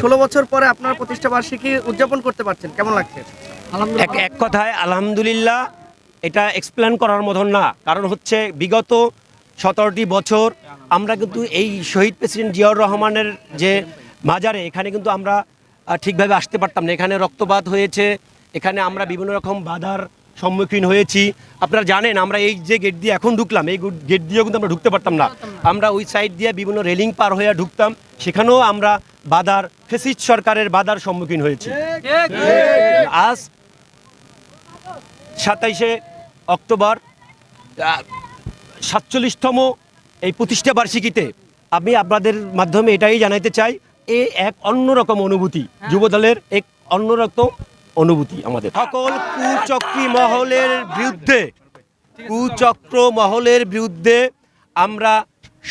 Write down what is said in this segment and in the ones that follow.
ষোলো বছর পরে আপনার প্রতিষ্ঠা বার্ষিকী উদযাপন করতে পারছেন কেমন লাগছে? এক এক কথায় আলহামদুলিল্লাহ এটা এক্সপ্লেন করার মতন না। কারণ হচ্ছে বিগত সতেরোটি বছর আমরা কিন্তু এই শহীদ প্রেসিডেন্ট জিয়াউর রহমানের যে মাজারে এখানে কিন্তু আমরা ঠিকভাবে আসতে পারতাম না। এখানে রক্তপাত হয়েছে এখানে আমরা বিভিন্ন রকম বাধার সম্মুখীন হয়েছি। আপনারা জানেন আমরা এই যে গেট দিয়ে এখন ঢুকলাম এই গেট দিয়েও কিন্তু আমরা ঢুকতে পারতাম না। আমরা ওই সাইড দিয়ে বিভিন্ন রেলিং পার হয়ে ঢুকতাম সেখানেও আমরা বাধার ফেসিস্ট সরকারের বাধার সম্মুখীন হয়েছি। আজ সাতাইশে অক্টোবর, সাতচল্লিশতম এই প্রতিষ্ঠা বার্ষিকীতে আমি আপনাদের মাধ্যমে এটাই জানাইতে চাই, এ এক অন্যরকম অনুভূতি, যুবদলের এক অন্যরকম অনুভূতি আমাদের। সকল কুচক্রী মহলের বিরুদ্ধে, কুচক্র মহলের বিরুদ্ধে আমরা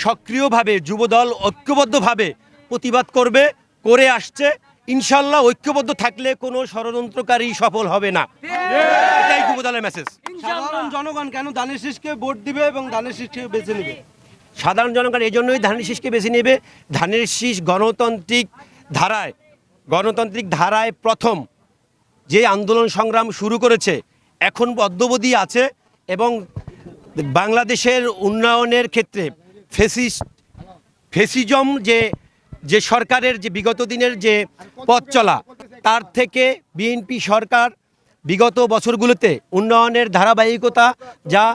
সক্রিয়ভাবে, যুবদল ঐক্যবদ্ধভাবে প্রতিবাদ করবে করে আসছে। ইনশাল্লাহ ঐক্যবদ্ধ থাকলে কোনো ষড়যন্ত্রকারী সফল হবে না। এটাই যুবদলের মেসেজ সাধারণ জনগণ কেন দানের শীষকে ভোট দিবে এবং দানের শীষকে বেছে নেবে? সাধারণ জনগণ এই জন্যই ধানের শীষকে বেছে নেবে। ধানের শীষ গণতান্ত্রিক ধারায় গণতান্ত্রিক ধারায় প্রথম যে আন্দোলন সংগ্রাম শুরু করেছে এখন অদ্যবধি আছে এবং বাংলাদেশের উন্নয়নের ক্ষেত্রে ফেসিস্ট ফেসিজম যে যে সরকারের যে বিগত দিনের যে পথ চলা তার থেকে বিএনপি সরকার বিগত বছরগুলোতে উন্নয়নের ধারাবাহিকতা যা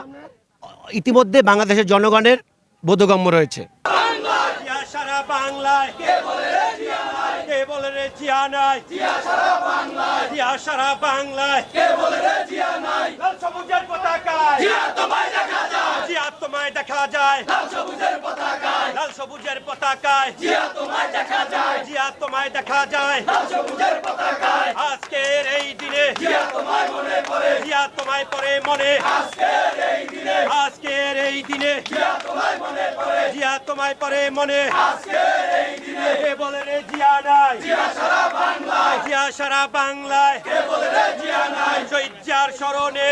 ইতিমধ্যে বাংলাদেশের জনগণের বোধগম্য রয়েছে। দেখা যায়। সবুজের পতাকায়। জিয়া তোমায় দেখা যায়। জিয়া তোমায় দেখা যায়। লাল সবুজের পতাকায়। আজকের এই দিনে জিয়া তোমায় মনে পড়ে। জিয়া তোমায় পড়ে মনে। আজকের এই দিনে। আজকের এই দিনে। জিয়া তোমায় মনে পড়ে। জিয়া তোমায় পড়ে মনে। আজকের এই দিনে। কে বলে রে জিয়া নাই? জিয়া সারা বাংলায়। জিয়া সারা বাংলায়। কে বলে রে জিয়া নাই? শহীদ জিয়ার স্মরণে